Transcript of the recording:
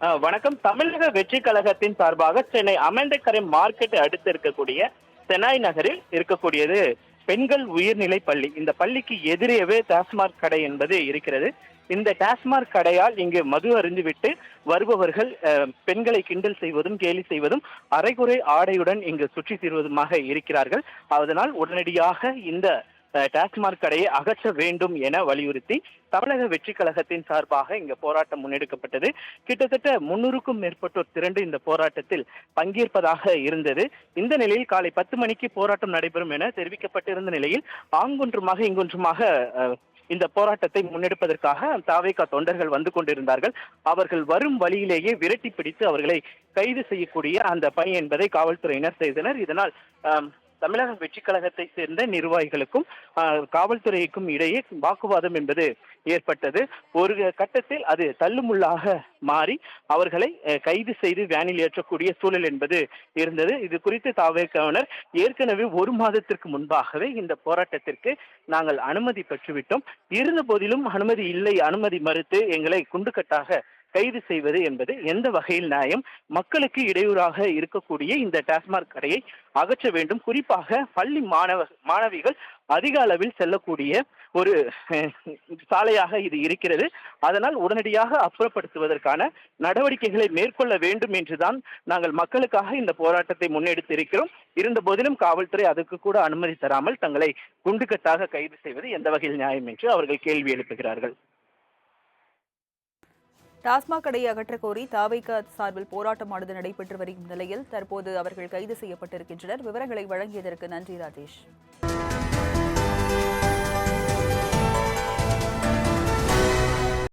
வணக்கம். தமிழக வெற்றி கழகத்தின் சார்பாக சென்னை அமெண்டக்கரை மார்க்கெட் அடுத்து இருக்கக்கூடிய செனாய் நகரில் இருக்கக்கூடியது பெண்கள் உயர்நிலை பள்ளி. இந்த பள்ளிக்கு எதிரேவே டாஸ்மாக் கடை என்பது இருக்கிறது. இந்த டாஸ்மாக் கடையால் இங்கு மது அருந்துவிட்டு வருபவர்கள் பெண்களை கிண்டல் செய்வதும் கேலி செய்வதும் அரைகுறை ஆடையுடன் இங்கு சுற்றி தீர்வதுமாக இருக்கிறார்கள். அதனால் உடனடியாக இந்த டாஸ்மாக் கடையை அகற்ற வேண்டும் என வலியுறுத்தி தமிழக வெற்றி கழகத்தின் சார்பாக இங்க போராட்டம் முன்னெடுக்கப்பட்டது. கிட்டத்தட்ட முன்னூறுக்கும் மேற்பட்டோர் திரண்டு இந்த போராட்டத்தில் பங்கேற்பதாக இருந்தது. இந்த நிலையில் காலை பத்து மணிக்கு போராட்டம் நடைபெறும் என தெரிவிக்கப்பட்டிருந்த நிலையில் ஆங்கொன்றுமாக இங்கொன்றுமாக இந்த போராட்டத்தை முன்னெடுப்பதற்காக தாவேகா தொண்டர்கள் வந்து கொண்டிருந்தார்கள். அவர்கள் வரும் வழியிலேயே விரட்டி பிடித்து அவர்களை கைது செய்யக்கூடிய அந்த பணி என்பதை காவல்துறையினர் செய்தனர். இதனால் தமிழக வெற்றி கழகத்தை சேர்ந்த நிர்வாகிகளுக்கும் காவல்துறைக்கும் இடையே வாக்குவாதம் என்பது ஏற்பட்டது. ஒரு கட்டத்தில் அது தள்ளுமுள்ளாக மாறி அவர்களை கைது செய்து வேனில் ஏற்றக்கூடிய சூழல் என்பது இருந்தது. இது குறித்து தாவேக்காவினர் ஏற்கனவே ஒரு மாதத்திற்கு முன்பாகவே இந்த போராட்டத்திற்கு நாங்கள் அனுமதி பெற்றுவிட்டோம். இருந்த போதிலும் அனுமதி இல்லை அனுமதி மறுத்து எங்களை குண்டுக்கட்டாக கைது செய்வது என்பது எந்த வகையில் நியாயம்? மக்களுக்கு இடையூறாக இருக்கக்கூடிய இந்த டாஸ்மாக் கடையை அகற்ற வேண்டும். குறிப்பாக பள்ளி மாணவ மாணவிகள் அதிக அளவில் செல்லக்கூடிய ஒரு சாலையாக இது இருக்கிறது. அதனால் உடனடியாக அப்புறப்படுத்துவதற்கான நடவடிக்கைகளை மேற்கொள்ள வேண்டும் என்றுதான் நாங்கள் மக்களுக்காக இந்த போராட்டத்தை முன்னெடுத்து இருக்கிறோம் இருந்த போதிலும் காவல்துறை அதற்கு கூட அனுமதி தராமல் தங்களை குண்டுக்கட்டாக கைது செய்வது எந்த வகையில் நியாயம் என்று அவர்கள் கேள்வி எழுப்புகிறார்கள். டாஸ்மாக் கடையை அகற்றக் கோரி தாவைக்க சார்பில் போராட்டமானது நடைபெற்று வரும் நிலையில் தற்போது அவர்கள் கைது செய்யப்பட்டிருக்கின்றனர். விவரங்களை வழங்கியதற்கு நன்றி ராஜேஷ்.